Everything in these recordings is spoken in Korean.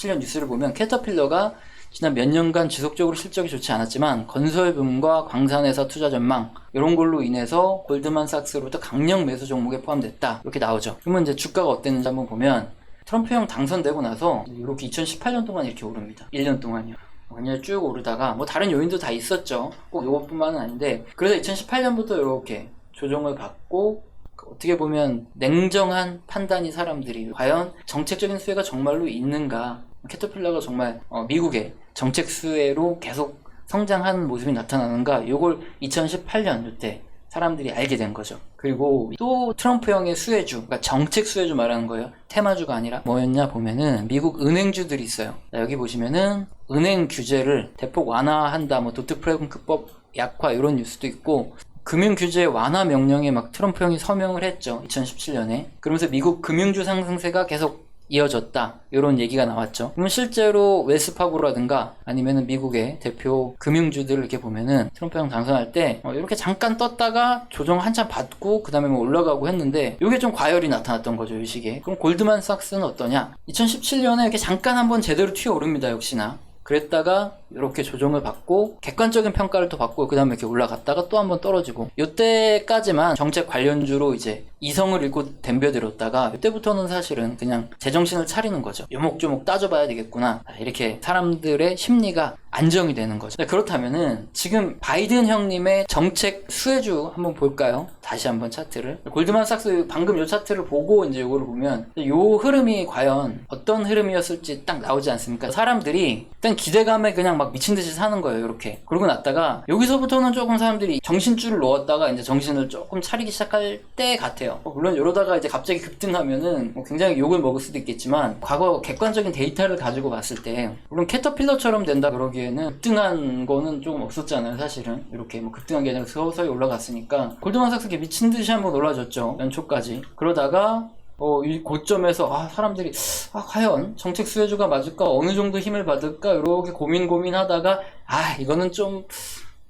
2017년 뉴스를 보면 캐터필러가 지난 몇 년간 지속적으로 실적이 좋지 않았지만 건설 붐과 광산회사 투자 전망 이런 걸로 인해서 골드만삭스로부터 강력 매수 종목에 포함됐다 이렇게 나오죠. 그러면 이제 주가가 어땠는지 한번 보면 트럼프 형 당선되고 나서 이렇게 2018년 동안 이렇게 오릅니다. 1년 동안요. 그냥 쭉 오르다가 뭐 다른 요인도 다 있었죠. 꼭 이것뿐만은 아닌데 그래서 2018년부터 이렇게 조정을 받고 어떻게 보면 냉정한 판단이 사람들이 과연 정책적인 수혜가 정말로 있는가 캐터필러가 정말 어, 미국의 정책 수혜로 계속 성장하는 모습이 나타나는가 요걸 2018년 이때 사람들이 알게 된 거죠. 그리고 또 트럼프 형의 수혜주, 그러니까 정책 수혜주 말하는 거예요. 테마주가 아니라 뭐였냐 보면은 미국 은행주들이 있어요. 자, 여기 보시면은 은행 규제를 대폭 완화한다, 뭐 도트 프랭크법 약화 이런 뉴스도 있고 금융 규제 완화 명령에 막 트럼프 형이 서명을 했죠. 2017년에. 그러면서 미국 금융주 상승세가 계속 이어졌다. 이런 얘기가 나왔죠. 그러면 실제로 웨스파고라든가 아니면은 미국의 대표 금융주들 이렇게 보면은 트럼프 형 당선할 때 어, 이렇게 잠깐 떴다가 조정 한참 받고 그 다음에 뭐 올라가고 했는데 이게 좀 과열이 나타났던 거죠. 이 시기에. 그럼 골드만삭스는 어떠냐? 2017년에 이렇게 잠깐 한번 제대로 튀어오릅니다. 역시나. 그랬다가 이렇게 조정을 받고 객관적인 평가를 또 받고 그 다음에 이렇게 올라갔다가 또 한번 떨어지고. 이때까지만 정책 관련주로 이제 이성을 잃고 덤벼들었다가 이때부터는 사실은 그냥 제정신을 차리는 거죠. 요목조목 따져봐야 되겠구나. 아, 이렇게 사람들의 심리가 안정이 되는 거죠. 네, 그렇다면은 지금 바이든 형님의 정책 수혜주 한번 볼까요? 다시 한번 차트를. 골드만삭스 방금 요 차트를 보고 이제 요거를 보면 요 흐름이 과연 어떤 흐름이었을지 딱 나오지 않습니까? 사람들이 일단 기대감에 그냥 막 미친 듯이 사는 거예요, 이렇게. 그러고 났다가 여기서부터는 조금 사람들이 정신줄을 놓았다가 이제 정신을 조금 차리기 시작할 때 같아요. 뭐 물론 이러다가 이제 갑자기 급등하면은 뭐 굉장히 욕을 먹을 수도 있겠지만 과거 객관적인 데이터를 가지고 봤을 때 물론 캐터필러처럼 된다 그러기에는 급등한 거는 조금 없었잖아요, 사실은. 이렇게 뭐 급등한 게 아니라 서서히 올라갔으니까 골드만삭스 게 미친 듯이 한번 올라졌죠, 연초까지. 그러다가 어, 이 고점에서, 아, 사람들이, 아, 과연 정책 수혜주가 맞을까? 어느 정도 힘을 받을까? 이렇게 고민 고민하다가, 아, 이거는 좀,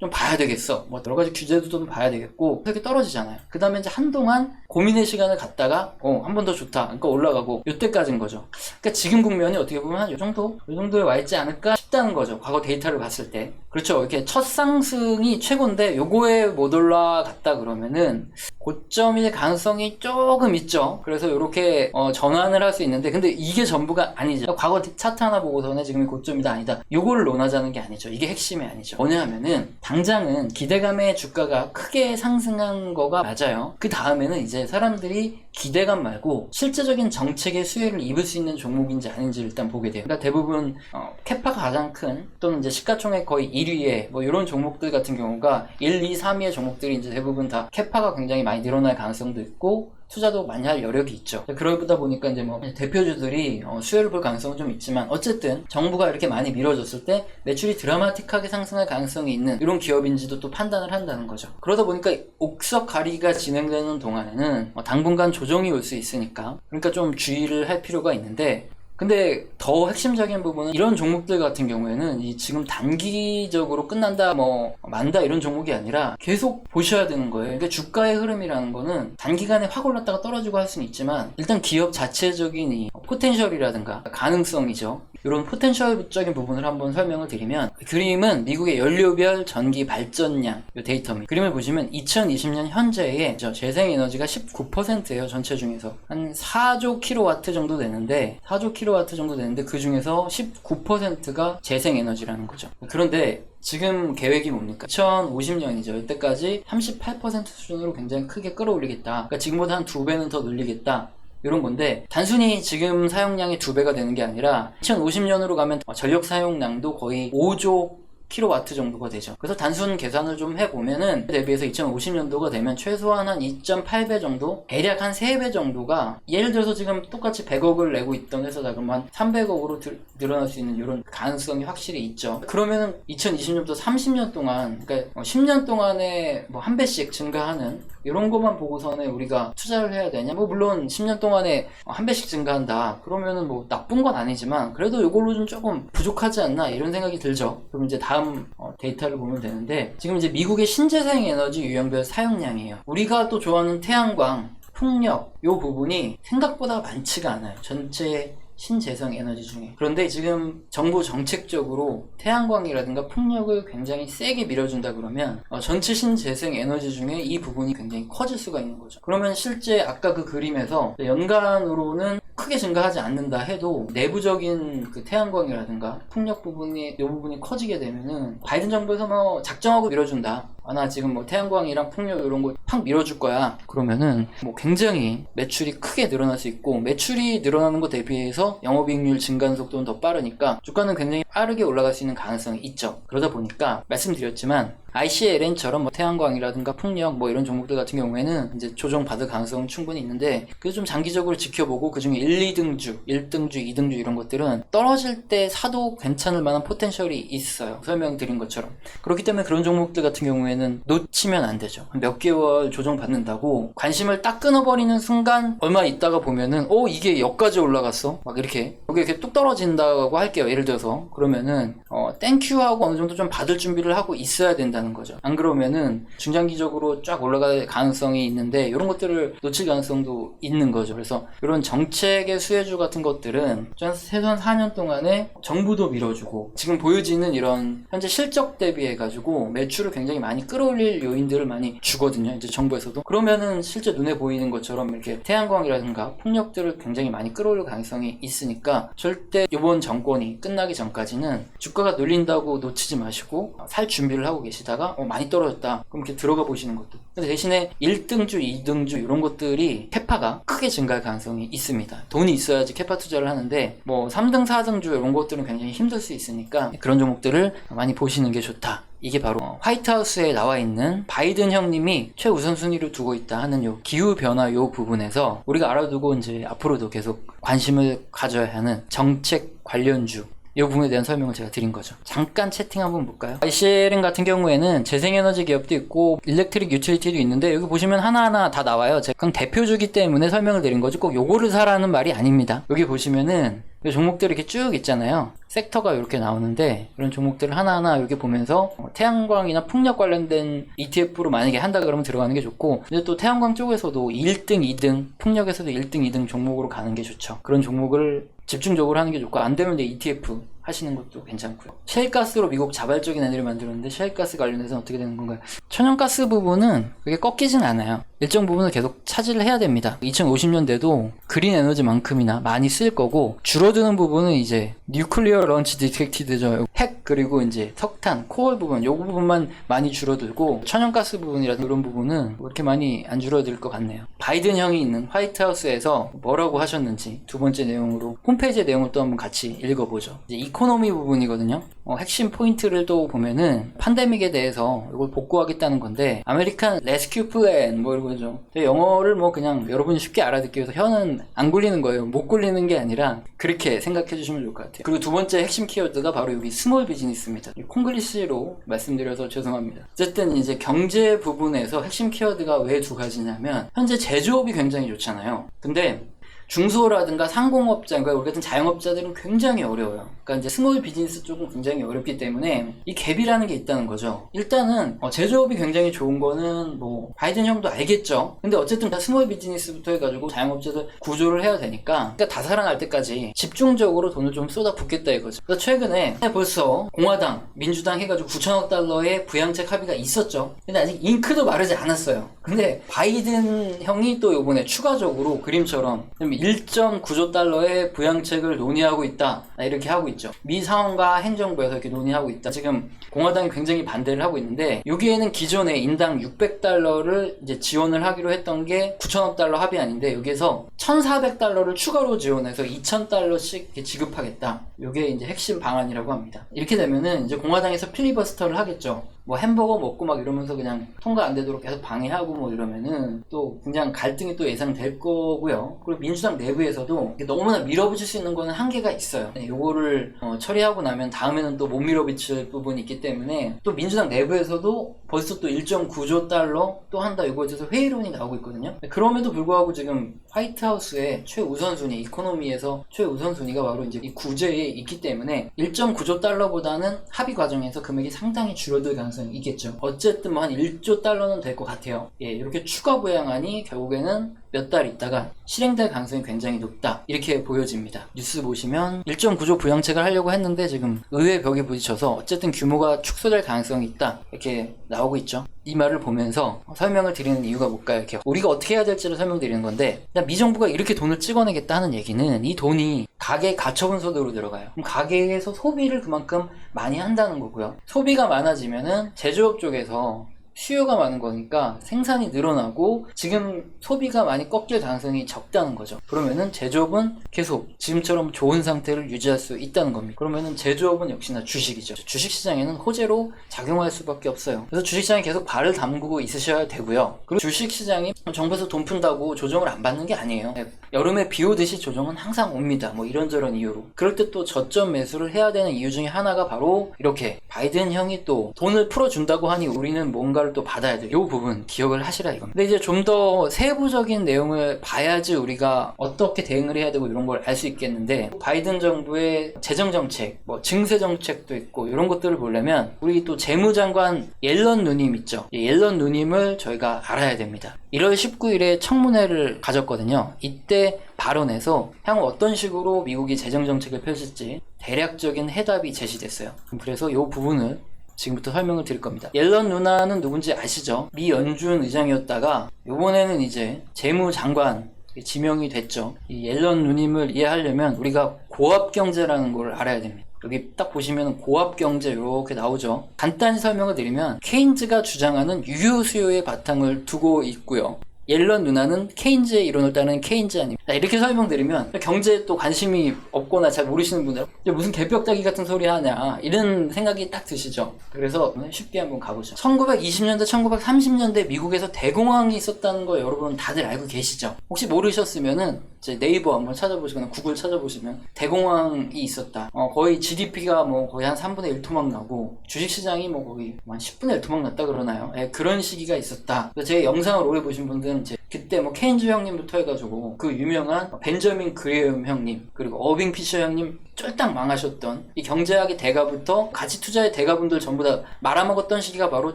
좀 봐야 되겠어. 뭐, 여러 가지 규제도 좀 봐야 되겠고, 이렇게 떨어지잖아요. 그 다음에 이제 한동안 고민의 시간을 갖다가, 어, 한 번 더 좋다. 그러니까 올라가고, 요때까지인 거죠. 그러니까 지금 국면이 어떻게 보면 한요 정도? 요 정도에 와 있지 않을까 싶다는 거죠. 과거 데이터를 봤을 때. 그렇죠. 이렇게 첫 상승이 최고인데, 요거에 못 올라갔다 그러면은, 고점일 가능성이 조금 있죠. 그래서 이렇게 어, 전환을 할 수 있는데 근데 이게 전부가 아니죠. 과거 차트 하나 보고서는 지금이 고점이다 아니다. 요거를 논하자는 게 아니죠. 이게 핵심이 아니죠. 뭐냐 하면은 당장은 기대감의 주가가 크게 상승한 거가 맞아요. 그 다음에는 이제 사람들이 기대감 말고 실제적인 정책의 수혜를 입을 수 있는 종목인지 아닌지 일단 보게 돼요. 그러니까 대부분 어, 캐파가 가장 큰 또는 이제 시가총액 거의 1위에 뭐 이런 종목들 같은 경우가 1, 2, 3위의 종목들이 이제 대부분 다 캐파가 굉장히 많이 늘어날 가능성도 있고 투자도 많이 할 여력이 있죠. 그러다 보니까 이제 뭐 대표주들이 어, 수혜를 볼 가능성은 좀 있지만 어쨌든 정부가 이렇게 많이 밀어줬을 때 매출이 드라마틱하게 상승할 가능성이 있는 이런 기업인지도 또 판단을 한다는 거죠. 그러다 보니까 옥석 가리가 진행되는 동안에는 어, 당분간 조정이 올 수 있으니까 그러니까 좀 주의를 할 필요가 있는데 근데 더 핵심적인 부분은 이런 종목들 같은 경우에는 이 지금 단기적으로 끝난다 뭐 만다 이런 종목이 아니라 계속 보셔야 되는 거예요. 그러니까 주가의 흐름이라는 거는 단기간에 확 올랐다가 떨어지고 할 수는 있지만 일단 기업 자체적인 이 포텐셜이라든가 가능성이죠. 이런 포텐셜적인 부분을 한번 설명을 드리면 그림은 미국의 연료별 전기 발전량 이 데이터입니다. 그림을 보시면 2020년 현재의 저 재생에너지가 19%예요 전체 중에서 한 4조 킬로와트 정도 되는데 4조 킬로와트 정도 되는데 그 중에서 19%가 재생에너지라는 거죠. 그런데 지금 계획이 뭡니까? 2050년이죠. 이때까지 38% 수준으로 굉장히 크게 끌어올리겠다. 그러니까 지금보다 한 두 배는 더 늘리겠다. 이런 건데 단순히 지금 사용량이 두 배가 되는 게 아니라 2050년으로 가면 전력 사용량도 거의 5조 킬로와트 정도가 되죠. 그래서 단순 계산을 좀 해보면은 대비해서 2050년도가 되면 최소한 한 2.8배 정도, 대략 한 3배 정도가 예를 들어서 지금 똑같이 100억을 내고 있던 회사 자금만 300억으로 들, 늘어날 수 있는 이런 가능성이 확실히 있죠. 그러면은 2020년부터 30년 동안, 그러니까 10년 동안에 뭐 한 배씩 증가하는 이런 것만 보고서는 우리가 투자를 해야 되냐? 뭐 물론 10년 동안에 한 배씩 증가한다. 그러면은 뭐 나쁜 건 아니지만 그래도 이걸로 좀 조금 부족하지 않나 이런 생각이 들죠. 그럼 이제 다음 어, 데이터를 보면 되는데 지금 이제 미국의 신재생 에너지 유형별 사용량이에요. 우리가 또 좋아하는 태양광, 풍력 요 부분이 생각보다 많지가 않아요. 전체 신재생 에너지 중에. 그런데 지금 정부 정책적으로 태양광이라든가 풍력을 굉장히 세게 밀어준다 그러면 어, 전체 신재생 에너지 중에 이 부분이 굉장히 커질 수가 있는 거죠. 그러면 실제 아까 그 그림에서 연간으로는 크게 증가하지 않는다 해도 내부적인 그 태양광이라든가 풍력 부분이 이 부분이 커지게 되면은 바이든 정부에서 뭐 작정하고 밀어준다. 아, 나 지금 뭐 태양광이랑 풍력 이런 거 팍 밀어줄 거야. 그러면은 뭐 굉장히 매출이 크게 늘어날 수 있고 매출이 늘어나는 것 대비해서 영업이익률 증가하는 속도는 더 빠르니까 주가는 굉장히 빠르게 올라갈 수 있는 가능성이 있죠. 그러다 보니까 말씀드렸지만 ICLN처럼 뭐 태양광이라든가 풍력 뭐 이런 종목들 같은 경우에는 이제 조정 받을 가능성은 충분히 있는데 그래서 좀 장기적으로 지켜보고 그 중에 1, 2등주, 1등주, 2등주 이런 것들은 떨어질 때 사도 괜찮을 만한 포텐셜이 있어요. 설명드린 것처럼. 그렇기 때문에 그런 종목들 같은 경우에는 놓치면 안 되죠. 몇 개월 조정 받는다고 관심을 딱 끊어버리는 순간 얼마 있다가 보면은 어 이게 여기까지 올라갔어? 막 이렇게 여기 이렇게 뚝 떨어진다고 할게요. 예를 들어서 그러면은 어 땡큐 하고 어느 정도 좀 받을 준비를 하고 있어야 된다는 거죠. 안 그러면은 중장기적으로 쫙 올라갈 가능성이 있는데 이런 것들을 놓칠 가능성도 있는 거죠. 그래서 이런 정책의 수혜주 같은 것들은 전 최소한 4년 동안에 정부도 밀어주고 지금 보여지는 이런 현재 실적 대비해 가지고 매출을 굉장히 많이 끌어올릴 요인들을 많이 주거든요. 이제 정부에서도 그러면은 실제 눈에 보이는 것처럼 이렇게 태양광이라든가 풍력들을 굉장히 많이 끌어올릴 가능성이 있으니까 절대 이번 정권이 끝나기 전까지는 주가가 눌린다고 놓치지 마시고 살 준비를 하고 계시다가 어, 많이 떨어졌다. 그럼 이렇게 들어가 보시는 것도. 근데 대신에 1등주, 2등주 이런 것들이 캐파가 크게 증가할 가능성이 있습니다. 돈이 있어야지 캐파 투자를 하는데 뭐 3등, 4등주 이런 것들은 굉장히 힘들 수 있으니까 그런 종목들을 많이 보시는 게 좋다. 이게 바로 어, 화이트하우스에 나와 있는 바이든 형님이 최우선 순위로 두고 있다 하는 요 기후 변화 요 부분에서 우리가 알아두고 이제 앞으로도 계속 관심을 가져야 하는 정책 관련주 이 부분에 대한 설명을 제가 드린 거죠. 잠깐 채팅 한번 볼까요? ICLN 같은 경우에는 재생에너지 기업도 있고 일렉트릭 유틸리티도 있는데 여기 보시면 하나하나 다 나와요. 제가 그냥 대표주기 때문에 설명을 드린 거죠. 꼭 요거를 사라는 말이 아닙니다. 여기 보시면은 이 종목들이 이렇게 쭉 있잖아요. 섹터가 이렇게 나오는데 이런 종목들을 하나하나 이렇게 보면서 어, 태양광이나 풍력 관련된 ETF로 만약에 한다 그러면 들어가는 게 좋고 근데 또 태양광 쪽에서도 1등, 2등, 풍력에서도 1등, 2등 종목으로 가는 게 좋죠. 그런 종목을 집중적으로 하는 게 좋고 안 되면 이제 ETF 하시는 것도 괜찮고요. 셰일가스로 미국 자발적인 애들을 만들었는데 셰일가스 관련해서 어떻게 되는 건가요? 천연가스 부분은 그게 꺾이진 않아요. 일정 부분을 계속 차지를 해야 됩니다. 2050년대도 그린 에너지만큼이나 많이 쓸 거고 줄어드는 부분은 이제 뉴클리어 런치 디텍티드죠. 핵 그리고 이제 석탄, 코어 부분 요 부분만 많이 줄어들고 천연가스 부분이라든가 이런 부분은 그렇게 많이 안 줄어들 것 같네요. 바이든 형이 있는 화이트하우스에서 뭐라고 하셨는지 두 번째 내용으로 홈페이지 내용을 또 한번 같이 읽어보죠. 이제 이코노미 부분이거든요. 어, 핵심 포인트를 또 보면은 팬데믹에 대해서 이걸 복구하겠다는 건데 아메리칸 레스큐 플랜 뭐 이런 거죠. 영어를 뭐 그냥 여러분이 쉽게 알아듣기 위해서 혀는 안 굴리는 거예요. 못 굴리는 게 아니라 그렇게 생각해 주시면 좋을 것 같아요. 그리고 두 번째 핵심 키워드가 바로 여기 스몰 비즈니스입니다. 이 콩글리시로 말씀드려서 죄송합니다. 어쨌든 이제 경제 부분에서 핵심 키워드가 왜 두 가지냐면 현재 제조업이 굉장히 좋잖아요. 근데 중소라든가 상공업자, 그러니까 우리 같은 자영업자들은 굉장히 어려워요. 그러니까 이제 스몰 비즈니스 쪽은 굉장히 어렵기 때문에 이 갭이라는 게 있다는 거죠. 일단은 어, 제조업이 굉장히 좋은 거는 뭐 바이든 형도 알겠죠. 근데 어쨌든 다 스몰 비즈니스부터 해가지고 자영업자들 구조를 해야 되니까 그러니까 다 살아날 때까지 집중적으로 돈을 좀 쏟아붓겠다 이거죠. 그래서 최근에 벌써 공화당, 민주당 해가지고 9천억 달러의 부양책 합의가 있었죠. 근데 아직 잉크도 마르지 않았어요. 근데 바이든 형이 또 요번에 추가적으로 그림처럼 1.9조 달러의 부양책을 논의하고 있다. 이렇게 하고 있죠. 미 상원과 행정부에서 이렇게 논의하고 있다. 지금 공화당이 굉장히 반대를 하고 있는데 여기에는 기존에 인당 600달러를 이제 지원을 하기로 했던 게 9천억 달러 합의안인데 여기에서 1,400달러를 추가로 지원해서 2,000달러씩 지급하겠다. 이게 이제 핵심 방안이라고 합니다. 이렇게 되면은 이제 공화당에서 필리버스터를 하겠죠. 뭐 햄버거 먹고 막 이러면서 그냥 통과 안 되도록 계속 방해하고 뭐 이러면은 또 굉장히 갈등이 또 예상될 거고요. 그리고 민주당 내부에서도 너무나 밀어붙일 수 있는 거는 한계가 있어요. 네, 요거를 어, 처리하고 나면 다음에는 또 못 밀어붙일 부분이 있기 때문에 또 민주당 내부에서도 벌써 또 1.9조 달러 또 한다 이거에 대해서 회의론이 나오고 있거든요. 네, 그럼에도 불구하고 지금 화이트하우스의 최우선순위, 이코노미에서 최우선순위가 바로 이제 이 구제에 있기 때문에 1.9조 달러보다는 합의 과정에서 금액이 상당히 줄어들 가능성이 있겠죠. 어쨌든 뭐 한 1조 달러는 될 것 같아요. 예, 이렇게 추가 부양안이 결국에는 몇 달 있다가 실행될 가능성이 굉장히 높다. 이렇게 보여집니다. 뉴스 보시면 일정 구조 부양책을 하려고 했는데 지금 의회 벽에 부딪혀서 어쨌든 규모가 축소될 가능성이 있다. 이렇게 나오고 있죠. 이 말을 보면서 설명을 드리는 이유가 뭘까요? 이렇게 우리가 어떻게 해야 될지를 설명드리는 건데 그냥 미 정부가 이렇게 돈을 찍어내겠다 하는 얘기는 이 돈이 가게 가처분 소득으로 들어가요. 그럼 가게에서 소비를 그만큼 많이 한다는 거고요. 소비가 많아지면은 제조업 쪽에서 수요가 많은 거니까 생산이 늘어나고 지금 소비가 많이 꺾일 가능성이 적다는 거죠. 그러면은 제조업은 계속 지금처럼 좋은 상태를 유지할 수 있다는 겁니다. 그러면은 제조업은 역시나 주식이죠. 주식 시장에는 호재로 작용할 수밖에 없어요. 그래서 주식 시장에 계속 발을 담그고 있으셔야 되고요. 그리고 주식 시장이 정부에서 돈 푼다고 조정을 안 받는 게 아니에요. 네, 여름에 비 오듯이 조정은 항상 옵니다. 뭐 이런저런 이유로. 그럴 때 또 저점 매수를 해야 되는 이유 중에 하나가 바로 이렇게 바이든 형이 또 돈을 풀어준다고 하니 우리는 뭔가를 또 받아야 돼요. 이 부분 기억을 하시라 이겁니다. 근데 이제 좀 더 세부적인 내용을 봐야지 우리가 어떻게 대응을 해야 되고 이런 걸 알 수 있겠는데 바이든 정부의 재정 정책, 뭐 증세 정책도 있고 이런 것들을 보려면 우리 또 재무장관 옐런 누님 있죠. 이 옐런 누님을 저희가 알아야 됩니다. 1월 19일에 청문회를 가졌거든요. 이때 발언에서 향후 어떤 식으로 미국이 재정 정책을 펼칠지 대략적인 해답이 제시됐어요. 그래서 이 부분을 지금부터 설명을 드릴 겁니다. 옐런 누나는 누군지 아시죠? 미 연준 의장이었다가 이번에는 이제 재무장관 지명이 됐죠. 이 옐런 누님을 이해하려면 우리가 고압 경제라는 걸 알아야 됩니다. 여기 딱 보시면 고압 경제 이렇게 나오죠. 간단히 설명을 드리면 케인즈가 주장하는 유효 수요의 바탕을 두고 있고요. 옐런 누나는 케인즈의 이론을 따르는 케인즈아닙니다. 자, 이렇게 설명드리면 경제에 또 관심이 없거나 잘 모르시는 분들 무슨 개벽다기 같은 소리 하냐 이런 생각이 딱 드시죠. 그래서 쉽게 한번 가보죠. 1920년대, 1930년대 미국에서 대공황이 있었다는 거 여러분 다들 알고 계시죠? 혹시 모르셨으면은 네이버 한번 찾아보시거나 구글 찾아보시면 대공황이 있었다. 어, 거의 GDP가 뭐 거의 한 3분의 1 토막 나고 주식시장이 뭐 거의 한 10분의 1 토막 났다 그러나요? 예, 그런 시기가 있었다. 제 영상을 오래 보신 분들은 이제 그때 뭐 케인즈 형님부터 해가지고 그 유명한 벤저민 그레엄 형님 그리고 어빙 피셔 형님 쫄딱 망하셨던 이 경제학의 대가부터 가치 투자의 대가분들 전부 다 말아먹었던 시기가 바로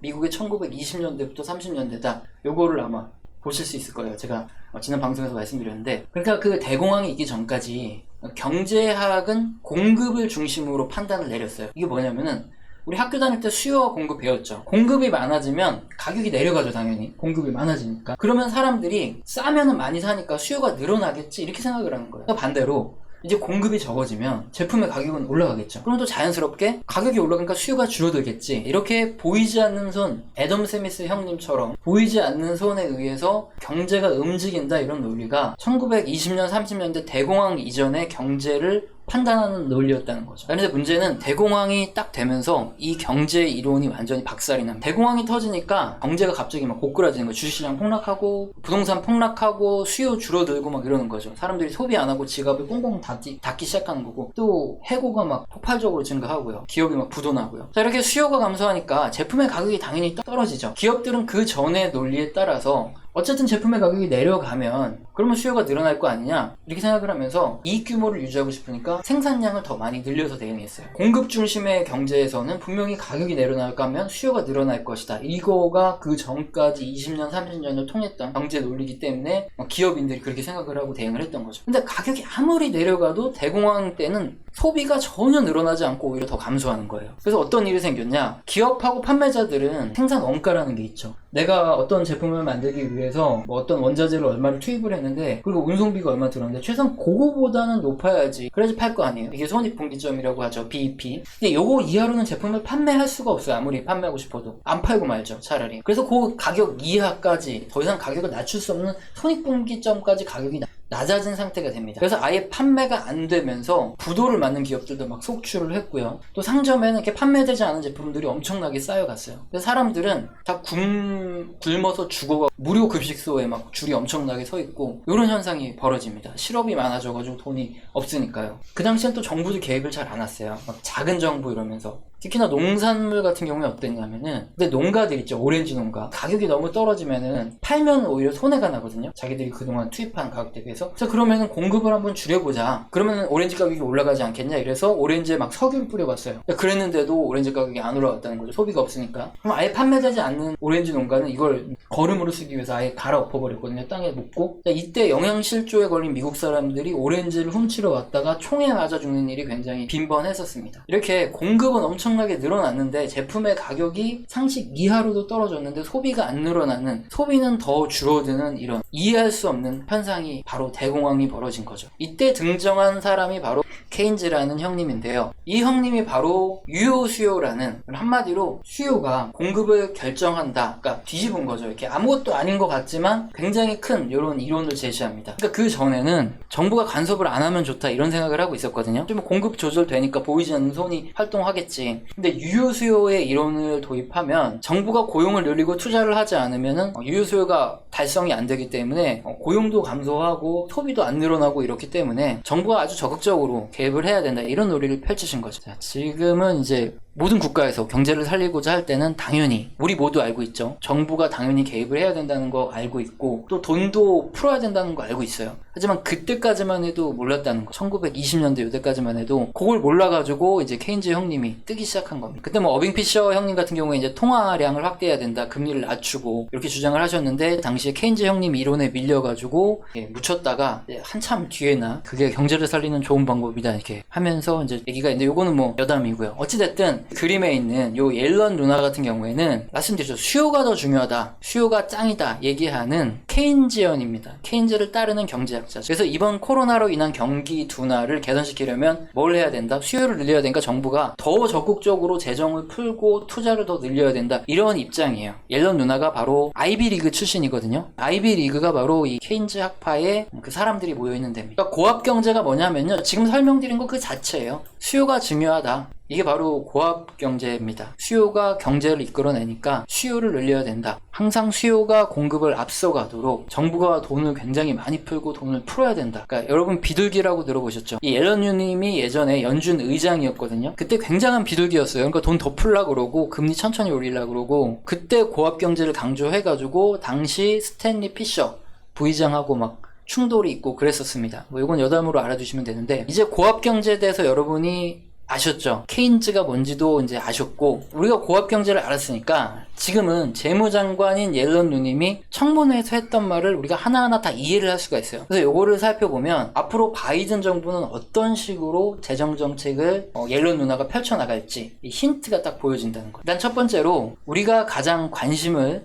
미국의 1920년대부터 30년대다. 요거를 아마 보실 수 있을 거예요. 제가 어, 지난 방송에서 말씀드렸는데 그러니까 그 대공황이 있기 전까지 경제학은 공급을 중심으로 판단을 내렸어요. 이게 뭐냐면은 우리 학교 다닐 때 수요와 공급 배웠죠. 공급이 많아지면 가격이 내려가죠, 당연히. 공급이 많아지니까. 그러면 사람들이 싸면은 많이 사니까 수요가 늘어나겠지 이렇게 생각을 하는 거예요. 반대로 이제 공급이 적어지면 제품의 가격은 올라가겠죠. 그럼 또 자연스럽게 가격이 올라가니까 수요가 줄어들겠지. 이렇게 보이지 않는 손, 애덤 스미스 형님처럼 보이지 않는 손에 의해서 경제가 움직인다 이런 논리가 1920년, 30년대 대공황 이전의 경제를 판단하는 논리였다는 거죠. 그런데 문제는 대공황이 딱 되면서 이 경제 이론이 완전히 박살이 납니다. 대공황이 터지니까 경제가 갑자기 막 고꾸라지는 거예요. 주식시장 폭락하고 부동산 폭락하고 수요 줄어들고 막 이러는 거죠. 사람들이 소비 안 하고 지갑을 꽁꽁 닫기, 닫기 시작하는 거고 또 해고가 막 폭발적으로 증가하고요. 기업이 막 부도나고요. 자 이렇게 수요가 감소하니까 제품의 가격이 당연히 떨어지죠. 기업들은 그 전의 논리에 따라서 어쨌든 제품의 가격이 내려가면 그러면 수요가 늘어날 거 아니냐 이렇게 생각을 하면서 이익 규모를 유지하고 싶으니까 생산량을 더 많이 늘려서 대응했어요. 공급 중심의 경제에서는 분명히 가격이 내려나가면 수요가 늘어날 것이다. 이거가 그 전까지 20년, 30년을 통했던 경제 논리기 때문에 기업인들이 그렇게 생각을 하고 대응을 했던 거죠. 근데 가격이 아무리 내려가도 대공황 때는 소비가 전혀 늘어나지 않고 오히려 더 감소하는 거예요. 그래서 어떤 일이 생겼냐? 기업하고 판매자들은 생산 원가라는 게 있죠. 내가 어떤 제품을 만들기 위해 서 뭐 어떤 원자재를 얼마를 투입을 했는데 그리고 운송비가 얼마 들었는데 최소한 그거보다는 높아야지 그래야지 팔 거 아니에요. 이게 손익분기점이라고 하죠. BEP. 근데 요거 이하로는 제품을 판매할 수가 없어요. 아무리 판매하고 싶어도 안 팔고 말죠. 차라리. 그래서 그 가격 이하까지 더 이상 가격을 낮출 수 없는 손익분기점까지 가격이 나- 낮아진 상태가 됩니다. 그래서 아예 판매가 안 되면서 부도를 맞는 기업들도 막 속출을 했고요. 또 상점에는 이렇게 판매되지 않은 제품들이 엄청나게 쌓여갔어요. 그래서 사람들은 다 굶, 굶어서 죽어가 무료 급식소에 막 줄이 엄청나게 서 있고 이런 현상이 벌어집니다. 실업이 많아져가지고 돈이 없으니까요. 그 당시엔 또 정부도 계획을 잘 안 했어요. 막 작은 정부 이러면서 특히나 농산물 같은 경우에 어땠냐면은 근데 농가들 있죠. 오렌지 농가. 가격이 너무 떨어지면은 팔면 오히려 손해가 나거든요. 자기들이 그동안 투입한 가격 대비해서. 그래서 그러면은 공급을 한번 줄여보자. 그러면 오렌지 가격이 올라가지 않겠냐? 이래서 오렌지에 막 석유를 뿌려봤어요. 그랬는데도 오렌지 가격이 안 올라갔다는 거죠. 소비가 없으니까. 그럼 아예 판매되지 않는 오렌지 농가는 이걸 거름으로 쓰기 위해서 아예 갈아 엎어버렸거든요. 땅에 묻고. 이때 영양실조에 걸린 미국 사람들이 오렌지를 훔치러 왔다가 총에 맞아 죽는 일이 굉장히 빈번했었습니다. 이렇게 공급은 엄청 나게 늘어났는데 제품의 가격이 상식 이하로도 떨어졌는데 소비가 안 늘어나는 소비는 더 줄어드는 이런 이해할 수 없는 현상이 바로 대공황이 벌어진 거죠. 이때 등장한 사람이 바로 케인즈라는 형님인데요. 이 형님이 바로 유효 수요라는 한마디로 수요가 공급을 결정한다. 그러니까 뒤집은 거죠. 이렇게 아무것도 아닌 것 같지만 굉장히 큰 이런 이론을 제시합니다. 그러니까 그 전에는 정부가 간섭을 안 하면 좋다 이런 생각을 하고 있었거든요. 좀 공급 조절되니까 보이지 않는 손이 활동하겠지 근데 유효 수요의 이론을 도입하면 정부가 고용을 늘리고 투자를 하지 않으면은 어, 유효 수요가 달성이 안 되기 때문에 어, 고용도 감소하고 소비도 안 늘어나고 이렇기 때문에 정부가 아주 적극적으로 개입을 해야 된다 이런 논리를 펼치신 거죠. 자, 지금은 이제 모든 국가에서 경제를 살리고자 할 때는 당연히 우리 모두 알고 있죠. 정부가 당연히 개입을 해야 된다는 거 알고 있고 또 돈도 풀어야 된다는 거 알고 있어요. 하지만 그때까지만 해도 몰랐다는 거. 1920년대 요때까지만 해도 그걸 몰라가지고 이제 케인즈 형님이 뜨기 시작한 겁니다. 그때 뭐 어빙 피셔 형님 같은 경우에 이제 통화량을 확대해야 된다, 금리를 낮추고 이렇게 주장을 하셨는데 당시에 케인즈 형님 이론에 밀려가지고 예, 묻혔다가 한참 뒤에나 그게 경제를 살리는 좋은 방법이다 이렇게 하면서 이제 얘기가 있는데 요거는 뭐 여담이고요. 어찌됐든 그림에 있는 요 옐런 누나 같은 경우에는 말씀드렸죠. 수요가 더 중요하다. 수요가 짱이다. 얘기하는 케인지언입니다. 케인즈를 따르는 경제학자. 그래서 이번 코로나로 인한 경기 둔화를 개선시키려면 뭘 해야 된다? 수요를 늘려야 되니까 정부가 더 적극적으로 재정을 풀고 투자를 더 늘려야 된다. 이런 입장이에요. 옐런 누나가 바로 아이비리그 출신이거든요. 아이비리그가 바로 이 케인즈 학파의 그 사람들이 모여있는 데입니다. 그러니까 고압 경제가 뭐냐면요. 지금 설명드린 거 그 자체예요. 수요가 중요하다. 이게 바로 고압 경제입니다. 수요가 경제를 이끌어내니까 수요를 늘려야 된다. 항상 수요가 공급을 앞서가도록 정부가 돈을 굉장히 많이 풀고 돈을 풀어야 된다. 그러니까 여러분 비둘기라고 들어보셨죠? 이 앨런 유님이 예전에 연준 의장이었거든요. 그때 굉장한 비둘기였어요. 그러니까 돈 더 풀라 그러고 금리 천천히 올리려 그러고 그때 고압 경제를 강조해가지고 당시 스탠리 피셔 부의장하고 막 충돌이 있고 그랬었습니다. 뭐 이건 여담으로 알아두시면 되는데 이제 고압 경제에 대해서 여러분이 아셨죠? 케인즈가 뭔지도 이제 아셨고 우리가 고압 경제를 알았으니까 지금은 재무장관인 옐런 누님이 청문회에서 했던 말을 우리가 하나하나 다 이해를 할 수가 있어요. 그래서 요거를 살펴보면 앞으로 바이든 정부는 어떤 식으로 재정 정책을 어, 옐런 누나가 펼쳐 나갈지 이 힌트가 딱 보여진다는 거예요. 일단 첫 번째로 우리가 가장 관심을